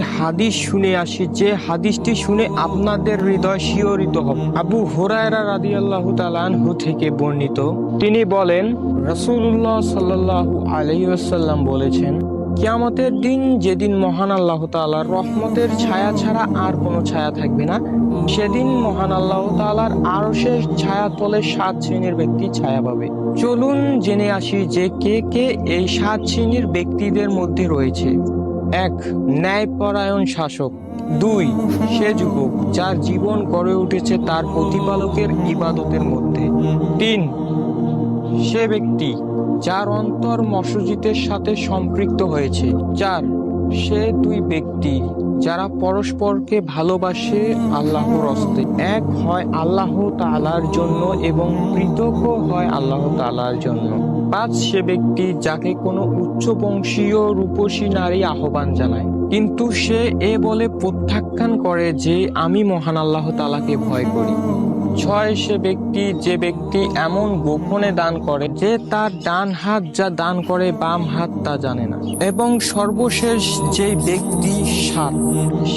হাদিস শুনে আসি, যে হাদিসটি শুনে আপনাদের হৃদয় শিহরিত হবে। আবু হুরায়রা রাদিয়াল্লাহু তাআলা আনহু থেকে বর্ণিত, তিনি বলেন, রাসূলুল্লাহ সাল্লাল্লাহু আলাইহি ওয়াসাল্লাম বলেছেন, কিয়ামতের দিন যেদিন মহান আল্লাহ তাআলার রহমতের ছায়া ছাড়া আর কোনো ছায়া থাকবে না, সেদিন মহান আল্লাহ তাআলার আরশের ছায়া তলে সাত শ্রেণির ব্যক্তি ছায়া পাবে। চলুন জেনে আসি যে কে কে এই সাত শ্রেণির ব্যক্তিদের মধ্যে রয়েছে। এক ন্যায়পরায়ণ শাসক। দুই, সে যুবক যার জীবন গড়ে উঠেছে তার প্রতিপালকের ইবাদতের মধ্যে। তিন, সে ব্যক্তি যার অন্তর মসজিদের সাথে সম্পৃক্ত হয়েছে চার সে দুই ব্যক্তি যারা পরস্পরকে ভালোবাসে আল্লাহর হস্তে। এক হয় আল্লাহ তালার জন্য এবং কৃতজ্ঞ হয় আল্লাহ তালার জন্য। পাঁচ সে ব্যক্তি যাকে কোনো উচ্চ বংশীয় রূপসী নারী আহ্বান জানায়। কিন্তু সে এ বলে প্রত্যাখ্যান করে যে, আমি মহান আল্লাহ তাআলাকে ভয় করি। ছয় সে ব্যক্তি, যে ব্যক্তি এমন গোপনে দান করে যে তার ডান হাত যা দান করে, বাম হাত তা জানে না। এবং সর্বশেষ যে ব্যক্তি সাত,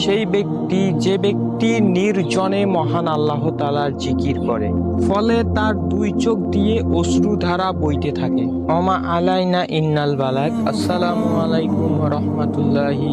সেই ব্যক্তি, যে ব্যক্তি নির্জনে মহান আল্লাহ তালার জিকির করে, ফলে তার দুই চোখ দিয়ে অশ্রুধারা বইতে থাকে। অমা আলাইনা ইন্নাল বালাক। আসসালামু আলাইকুম রহমতুল্লাহি